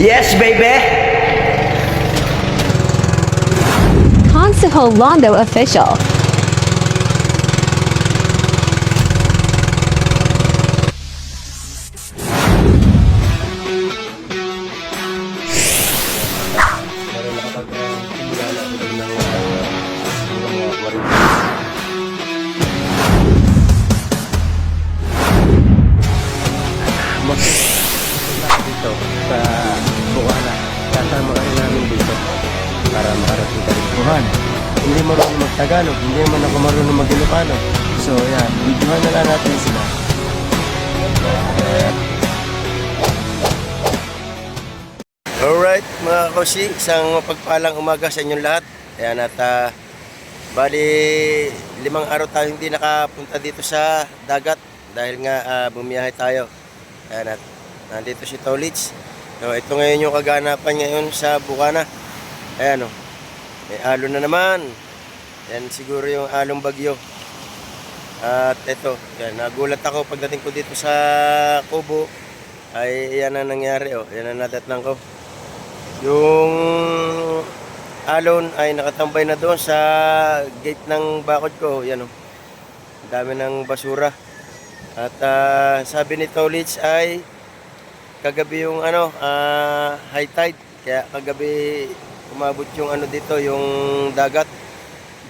Yes, baby! Consejo Londo official. Marunong mag-Ilocano. So, yan, videohan na lang natin sila. Alright mga kosi, isang mapagpalang umaga sa inyong lahat. Ayan at ah, bali limang araw tayo hindi nakapunta dito sa dagat dahil nga ah, bumiyahe tayo. Ayan at nandito si Tolits. So, ito ngayon yung kaganapan ngayon sa Bukana. Ayan o, may alon na naman. Yan siguro yung along bagyo. At ito, yan, nagulat ako pagdating ko dito sa Kubo. Ay yan ang nangyari oh. Yan ang nadatnan ko. Yung alon ay nakatambay na doon sa gate ng bakod ko. Yan oh. Dami ng basura. At ah, sabi ni Tolits ay kagabi yung ano, ah, high tide. Kaya kagabi umabot yung ano dito, yung dagat.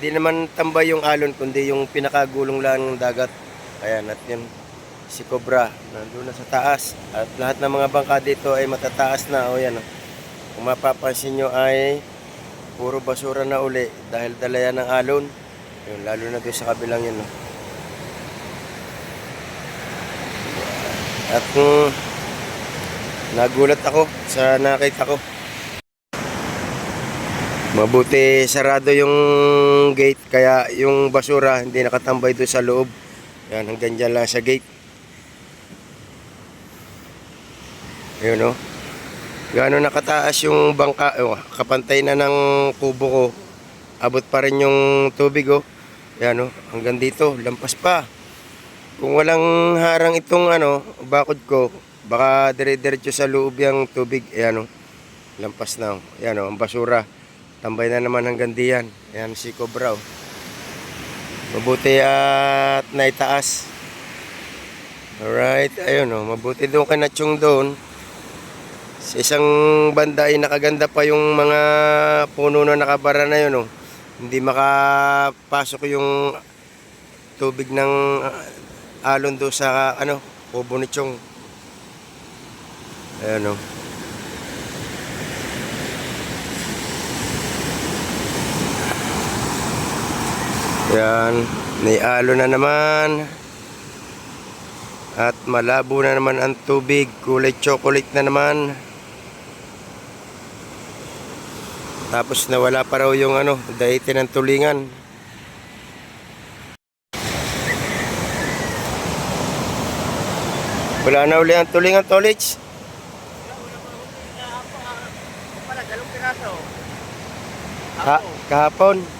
Hindi naman tambay yung alon, kundi yung pinakagulong lang ng dagat. Ayan, at yun, si Cobra, nandun na sa taas. At lahat ng mga bangka dito ay matataas na. O yan, oh. kung mapapansin nyo ay puro basura na uli dahil dala yan ng alon. Yun, lalo na doon sa kabilang yun. oh. At mm, nagulat ako sa nakita ko. Mabuti sarado yung gate kaya yung basura hindi nakatambay doon sa loob. Yan hanggang dyan lang sa gate. Ayun oh. Gaano nakataas yung bangka, oh, kapantay na ng kubo ko. Abot pa rin yung tubig oh. Yan oh, hanggang dito, lampas pa. Kung walang harang itong ano, bakod ko, baka dire-diretso sa loob yung tubig. Ayan oh. Lampas na oh. Ayan oh, ang basura. Tambay na naman hanggang diyan. Ayan si Cobra oh. Mabuti at naitaas. Alright, ayun oh. Mabuti doon kay Natsyong doon. Sa isang banda ay nakaganda pa yung mga puno na nakabara na yun oh. Hindi makapasok yung tubig ng ah, alon doon sa ano, kubo ni Chong. Ayan oh. Yan, may alo na naman. At malabo na naman ang tubig, kulay chocolate na naman. Tapos nawala pa raw yung ano, dahitin ng tulingan. Wala na uli ang tulingan, Tolits. Ha, kahapon.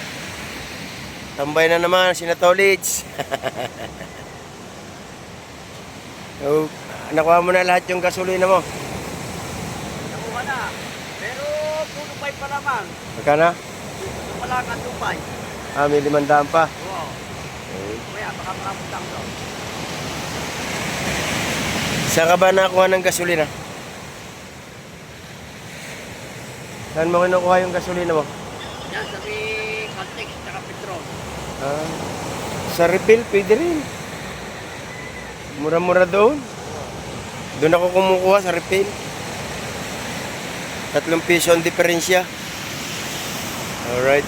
Tambay na naman, sinatolits. so, nakuha mo na lahat yung gasolina mo. Nakuha na. Pero puno pa pa naman. Magkana? Wala ka tupay. Ah, may limandaan pa. Oo. Kaya baka makapuntang doon. Saan ka ba nakuha ng gasolina? Saan mo kinukuha yung gasolina mo? Yan sa may Caltex at Petron. Ah, sa refill, pwede rin. Mura-mura doon. Doon ako kumukuha sa refill. Tatlong piso ang diferensya. Alright.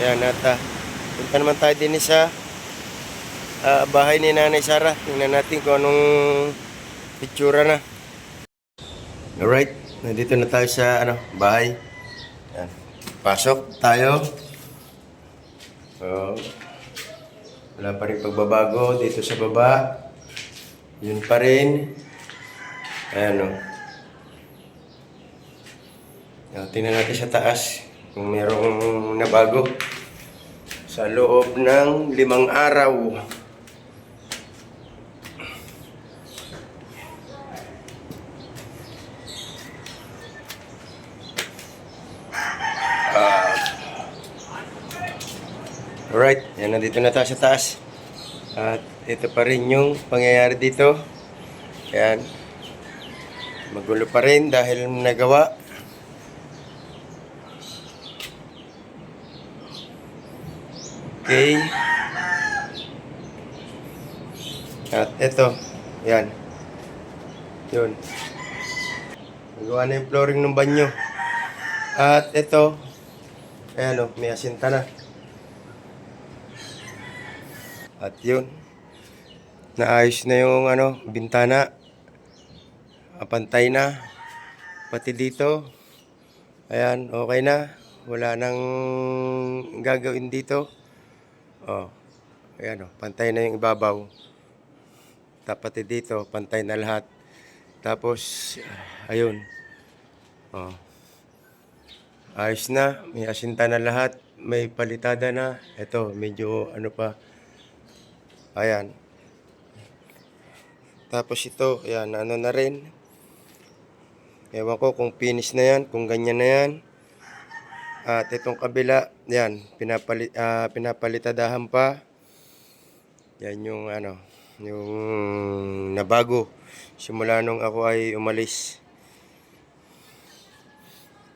Ayan, at ah, punta naman tayo din sa ah, bahay ni Nanay Sara. Tingnan natin kung anong itsura na. Alright. Nandito na tayo sa ano, bahay. Yan. Pasok tayo. So, wala pa rin pagbabago dito sa baba. Yun pa rin. Ayan o. Yan, tingnan natin sa taas kung merong nabago. Sa loob ng limang araw. Alright, yan nandito na tayo sa taas. At ito pa rin yung pangyayari dito. Yan. Magulo pa rin dahil nagawa. Okay. At ito, yan. Yun. Nagawa na yung flooring ng banyo. At ito, ayan o, may asinta na. At yun, naayos na yung ano, bintana. Apantay na. Pati dito, ayan, okay na. Wala nang gagawin dito. Oh, ayan o, pantay na yung ibabaw. Tapos dito, pantay na lahat. Tapos, ayun. Oh. Ayos na, may asinta na lahat, may palitada na. Ito, medyo ano pa. Ayan. Tapos ito, ayan, ano na rin. Ewan ko kung finish na yan, kung ganyan na yan. At itong kabila, yan, pinapali, ah, pinapalitadahan pa. Yan yung ano, yung nabago. Simula nung ako ay umalis.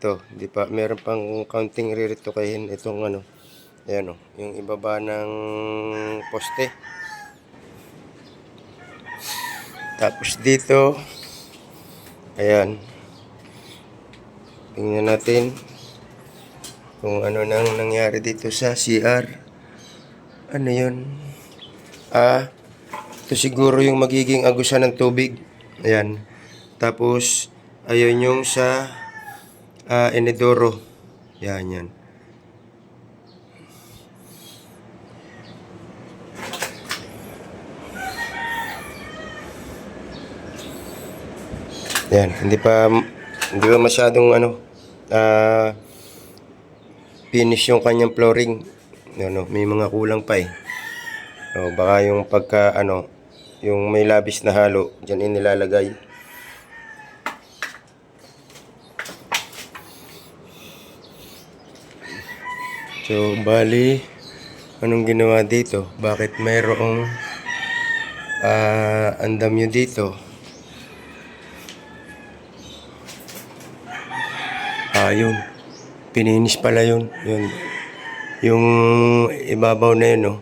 Ito, di pa, meron pang counting riritukahin itong ano. Ayan o, yung ibaba ng poste. Tapos dito, ayan. Tingnan natin kung ano nang nangyari dito sa CR. Ano yun? Ah, ito siguro yung magiging agusan ng tubig. Ayan. Tapos, ayun yung sa ah, inidoro. Yan, yan. Yan, hindi pa hindi pa masyadong ano ah finish yung kanyang flooring. Ano, may mga kulang pa eh. O, baka yung pagka ano, yung may labis na halo, diyan inilalagay. So, bali, anong ginawa dito? Bakit mayroong ah andamyo dito? Ah, yun. Pininis pala yun. Yun. Yung ibabaw na yun, no?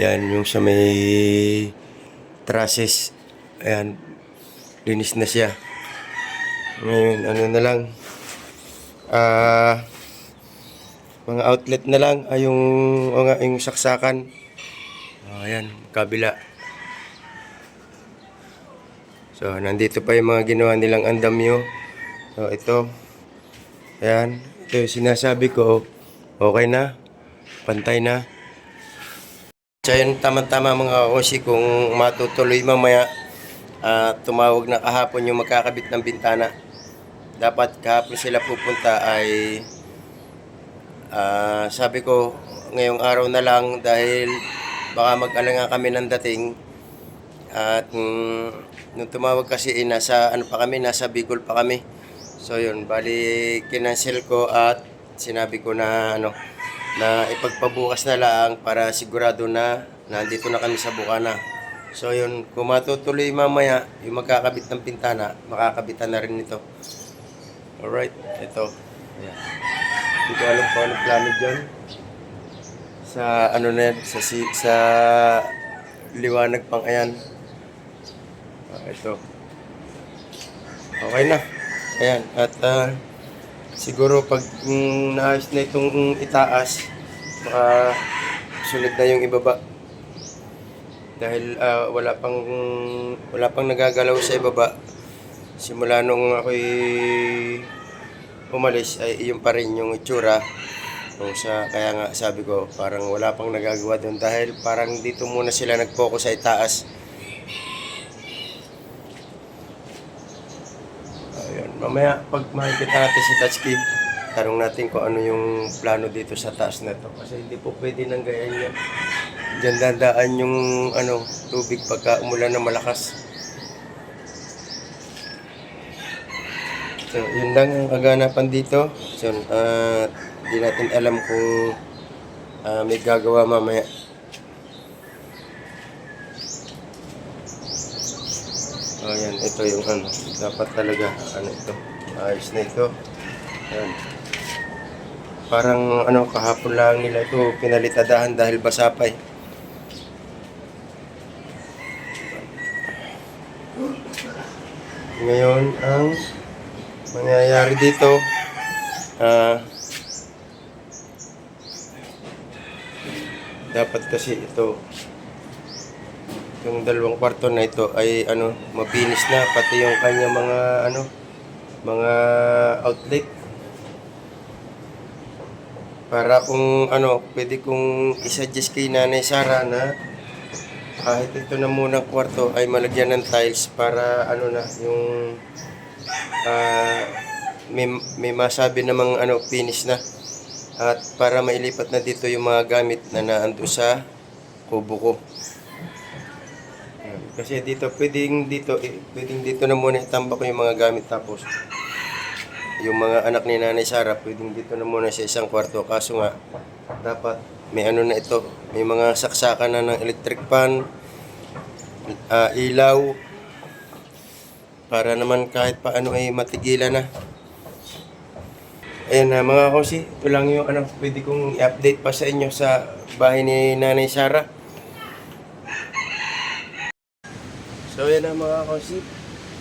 Yan, yung sa may trusses. Ayan. Linis na siya. Ngayon, ano na lang. Ah... mga outlet na lang. Ay, yung, o nga, yung saksakan. Oh, ayan, kabila. So, nandito pa yung mga ginawa nilang andamyo. So, ito. Ayan. Ito yung sinasabi ko. Okay na. Pantay na. So, yun, tama-tama mga osi kung matutuloy mamaya. ah, tumawag na kahapon yung magkakabit ng bintana. Dapat kahapon sila pupunta ay Ah, sabi ko, ngayong araw na lang dahil baka mag-alanga kami ng dating. At mm, nung tumawag kasi, eh, nasa, ano pa kami, nasa Bicol pa kami. So yun, bali kinansel ko at sinabi ko na ano, na ipagpabukas na lang para sigurado na nandito na kami sa Bukana. So yun, kung matutuloy mamaya, yung magkakabit ng pintana, makakabitan na rin ito. Alright, ito. Ayan. Hindi ko alam kung ano plano dyan. Sa ano na yan, sa, si, sa liwanag pang ayan. Ah, ito. Okay na. Ayan. At ah, siguro pag mm, naayos na itong itaas, baka sunod na yung ibaba. Dahil ah, wala pang wala pang nagagalaw sa ibaba. simula nung ako'y umalis ay iyon pa rin yung itsura nung sa kaya nga sabi ko parang wala pang nagagawa doon dahil parang dito muna sila nag-focus sa itaas Ayun, mamaya pag makikita natin si Tatsuki tanong natin kung ano yung plano dito sa taas na to kasi hindi po pwede nang gayan yan Diyan dadaan yung ano, tubig pagka umulan ng malakas. So, yun lang ang kaganapan dito. So, ah, di natin alam kung ah, may gagawa mamaya. Oh, yan. Ito yung ano. Dapat talaga, ano ito. Ayos na ito. Yan. Parang ano, kahapon lang nila ito pinalitadahan dahil basa pa eh. Ngayon, ang mangyayari dito, ah, dapat kasi ito, yung dalawang kwarto na ito ay ano, mapinis na, pati yung kanya mga ano, mga outlet. Para kung ano, pwede kong isuggest kay Nanay Sara na kahit ito na munang kwarto ay malagyan ng tiles para ano na yung ah, may, may masabi namang ano finish na at para mailipat na dito yung mga gamit na naando sa kubo ko. Kasi dito pwedeng dito eh, pwedeng dito na muna itambak ko yung mga gamit. Tapos yung mga anak ni Nanay Sara pwedeng dito na muna sa isang kwarto. Kaso nga dapat may ano na ito. May mga saksakan na ng electric fan ah, ilaw para naman kahit paano ay matigilan na. Ayan na mga kosi, ito lang yung ano, pwede kong i-update pa sa inyo sa bahay ni Nanay Sara. So yan na mga kosi,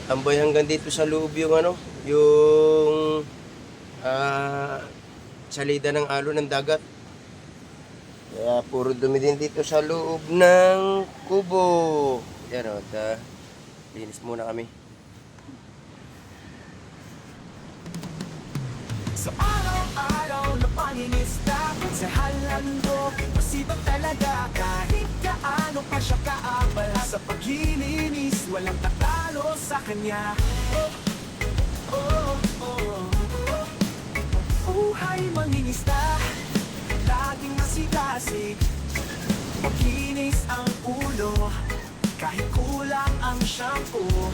tambay hanggang dito sa loob yung ano, yung ah, salida ng alo ng dagat. Kaya puro dumi din dito sa loob ng kubo. Yan o, at ah, linis muna kami. Sa araw-araw na pangingisda Sa halando, masibag talaga. Kahit gaano pa siya kaabala Sa paglilinis, walang tatalo sa kanya. Oh, oh, oh, oh Buhay mangingisda Laging masigasig Makinis ang ulo. Kahit kulang ang shampoo.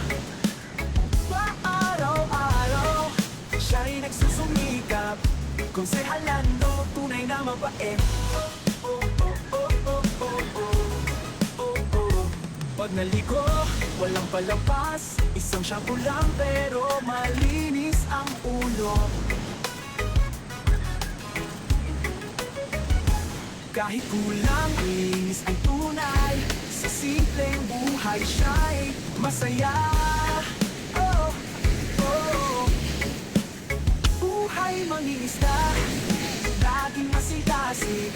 Paaraw-araw Siya'y nagsusumikap Kung si Halando Tunay na mabait. Pag naligo, walang palampas. Isang shampoo lang pero malinis ang ulo. Kahit kulang, linis ang tunay Sa simpleng buhay siya'y masaya Buhay mangingisda. Laging masigasig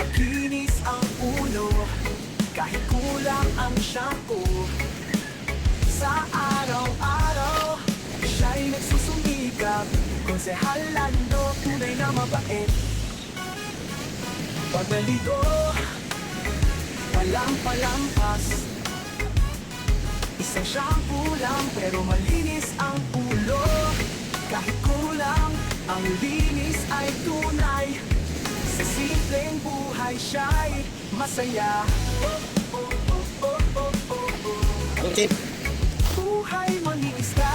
Makinis ang ulo. Kahit kulang ang shampoo. Sa araw-araw Siya'y nagsusumikap. Konsehal Lando Tunay na mabait. Pag nalito Walang palampas Isang shampoo lang pero malinis ang ulo Kahit kulang, ang linis ay tunay Sa simpleng buhay siya'y masaya. Okay. Buhay mangingisda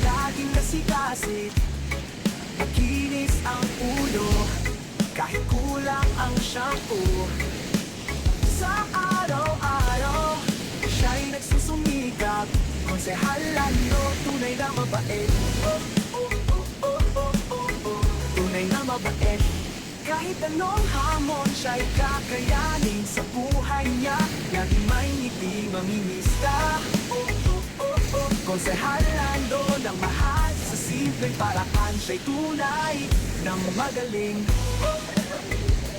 Laging nasigasig Makinis ang ulo Kahit kulang ang shampoo Sa araw-araw Siya'y nagsusumikap Konsehal Lando Tunay na mabait oh, oh, oh, oh, oh, oh, oh. Tunay na mabait kahit anong hamon siya'y kakayanin sa buhay niya Laging may ngiti mamimista oh, oh, oh, oh. Konsehal Lando ng mahal Sa simpleng paraan siya'y tunay ng magaling oh,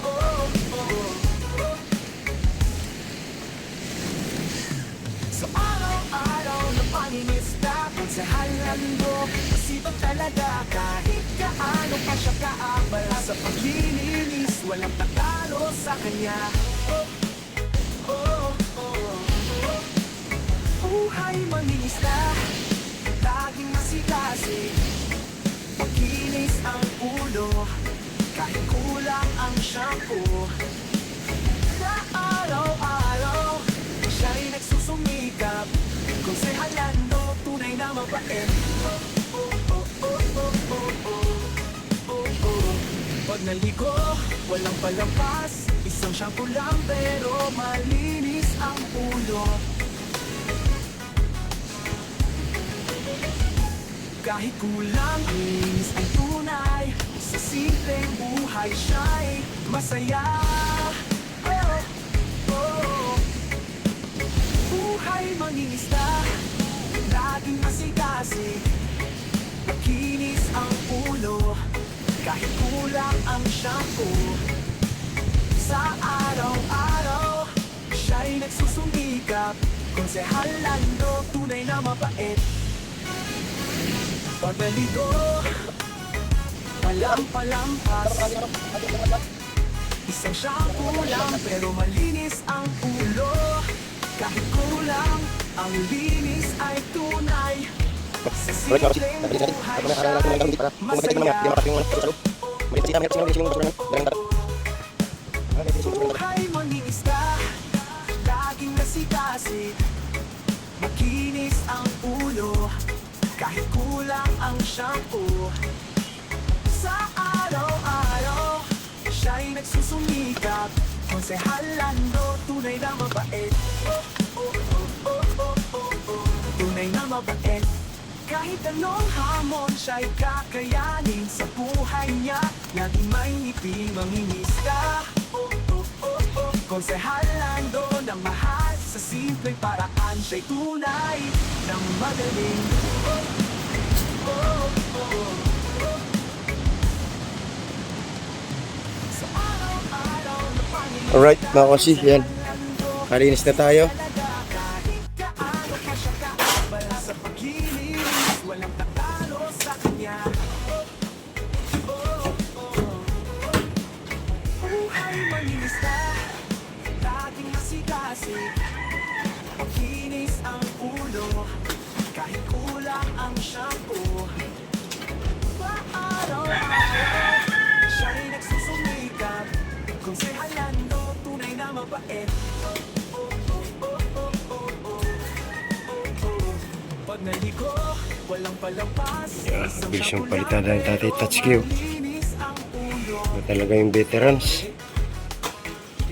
oh, oh, oh. Sa araw-araw na pangingisda Halando Masipag talaga kahit kaano pa siya kaabala Sa paglilinis Walang tatalo sa kanya. Oh, oh, oh Buhay mangingisda Laging masikasi. Makinis ang ulo Kahit kulang ang shampoo oh. Pag naligo, walang palampas Isang shampoo lang pero malinis ang ulo Kahit kulang is ang tunay Sa simpleng buhay siya'y masaya oh, oh. Buhay mangingisda Laging masikasi. Makinis ang ulo. Kahit kulang ang shampoo. Sa araw-araw Siya'y nagsusumikap. Kung si Halando Tunay na mabait. Pagaligo Palam-palampas. Isang shampoo lang pero malinis ang ulo. Kahit kulang, ang linis ay tunay Balik na ako. Balik natin. At mamaya harang natin ngayon hindi para kung makita yung mga di makapak yung mga sa loob. Mahirap sila, mahirap sila, mahirap sila yung basura ng dalang tata. Buhay mo ni isda, ang ulo, kahit ang shampoo Sa araw-araw, siya'y nagsusumikap Konsehalando, tunay na mabait. Mabait kahit anong hamon siya'y kakayanin sa buhay niya Laging may ngiti mangingisda oh, oh, oh, oh. Konsehal na mahal Sa simpleng paraan siya'y tunay ng magaling oh, oh, oh, oh. Alright mga kasi, yan. Kalinis na tayo. Makinis ang ulo Kahit kulang ang shampoo Paaraw-araw Siya'y nagsusumikap Kung si Halando Tunay na mabait. Pag naligo, walang palampas Yeah, Isang bilis yung palitan ng Tatay ang ulo. Iba talaga yung veterans.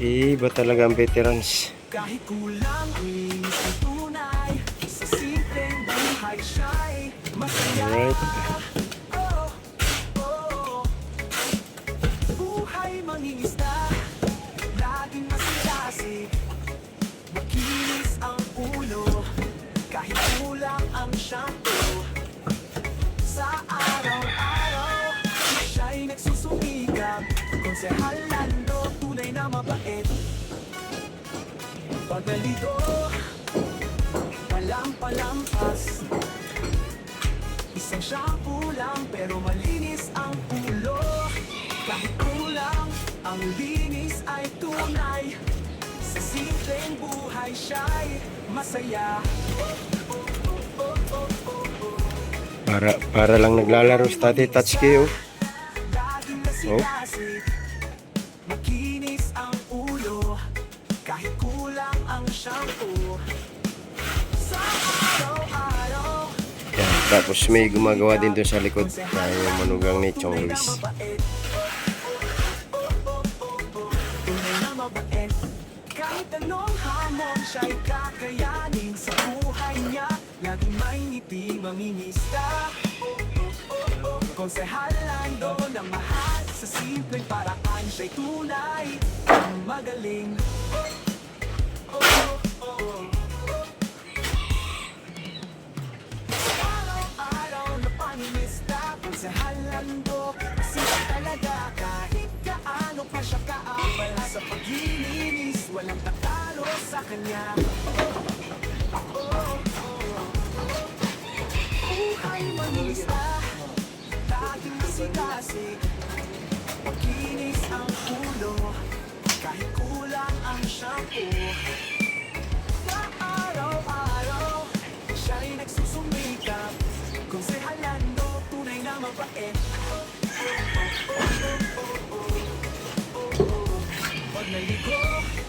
Iba talaga ang veterans. Kahit kulang, linis ang tunay Sa simpleng buhay siya'y masaya. Oh, oh. Buhay mangingisda Laging masikasi Makinis ang ulo Kahit kulang ang shampoo Sa araw-araw Siya'y nagsusumikap Kung Pagaligo Palam-palampas Isang shampoo lang pero malinis ang ulo. Kahit kulang, ang linis ay tunay. Sa simpleng buhay siya'y masaya. Para para lang naglalaro sa Tatay Tatsuki, oh. Tapos may gumagawa din doon sa likod yung manugang ni Chong Luis. Kahit anong hamon siya'y kakayanin sa buhay niya Laging may ngiti mangingisda Konsehal Lando na mahal Sa simpleng paraan siya'y tunay Ang magaling Oh, oh, oh. paglilinis Walang tatalo sa kanya. Oh, oh, oh. Buhay manista Dating sigasig Makinis ang ulo Kahit kulang ang shampoo. Na araw-araw Siya'y nagsusumikap. Kung si Halando Tunay na mabait. Naligo,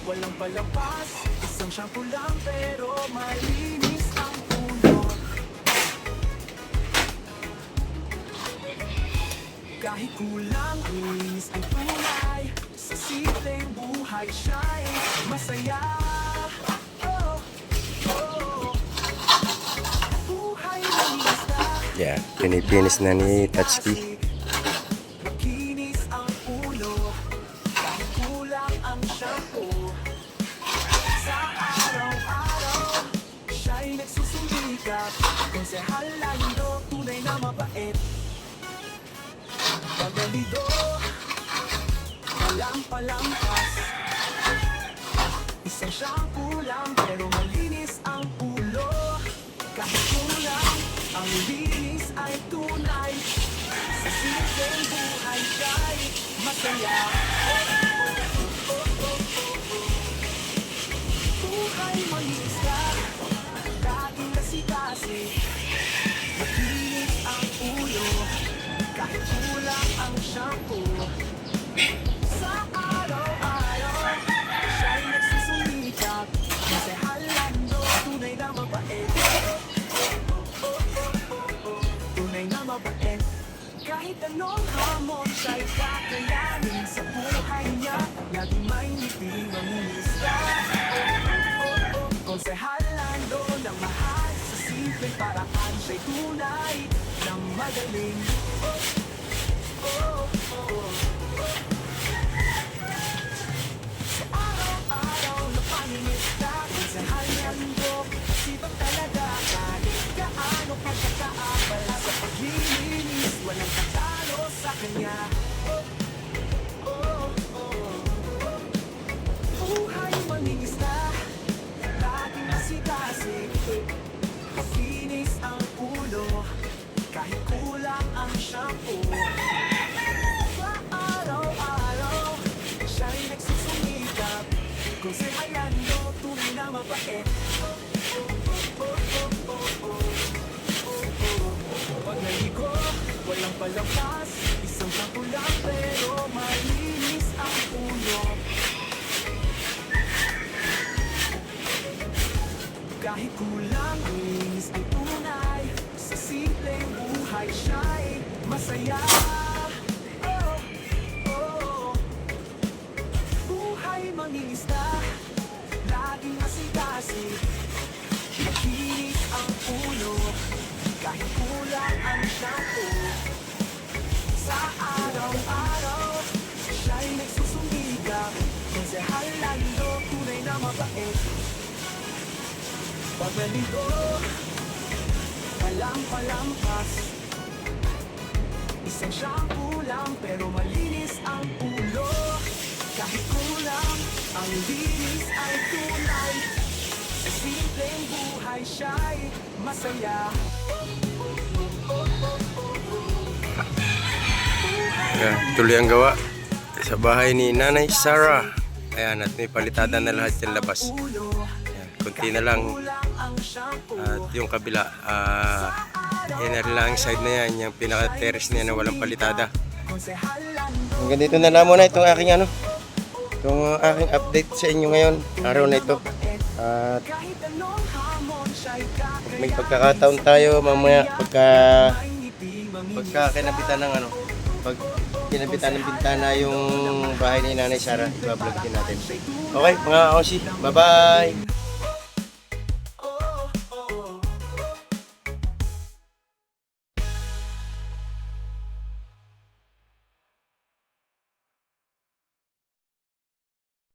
walang palampas Isang shampoo lang pero malinis ang ulo Kahit kulang, linis ang tunay. Sa simpleng buhay siya'y masaya. Oh, oh. Na Yeah, pinipinis na ni Tatsuki. Pagalido Walang palampas Isang shampoo lang Pero malinis ang ulo. Kahit kulang Ang linis ay tunay. Sa simpleng buhay siya'y masaya anong hamon Siya'y kakayanin sa buhay niya? Laging may ngiti mamimista Konsehalando ng mahal Sa simpleng paraan Siya'y tunay ng magaling. Oh, oh, oh. Sa araw-araw na paninista Konsehalando Sipag talaga Kahit gaano pa siya kaabala Sa paglilinis Walang kanya Oh, oh, oh. Buhay maningista Laging nasigasig Makinis ang ulo Kahit kulang ang shampoo araw-araw Siya'y nagsusumikap Kung si Hayando Tunay na mabait Pag naligo Walang palampas Lang Pero malinis ang ulo Kahit kulang, linis ang tunay Sa simpleng buhay siya'y masaya Pagaligo Walang palampas Isang shampoo lang Pero malinis ang ulo Kahit kulang Ang linis ay tunay Sa simpleng buhay siya'y masaya Ayan, tuloy ang gawa sa bahay ni Nanay Sarah. Ayan, at may palitada na lahat yung labas. Ayan, kunti na lang. At yung kabila, ah, yan na rin lang ang side na yan, yung pinaka-terrace na yan na walang palitada. Hanggang dito na lang muna itong aking ano, itong aking update sa inyo ngayon, araw na ito. At may pagkakataon tayo mamaya pagka pagka kinabitan ng ano, pag kinabitan ng bintana yung bahay ni Nanay Sarah, ibablog din natin. Okay, mga kausi, bye-bye!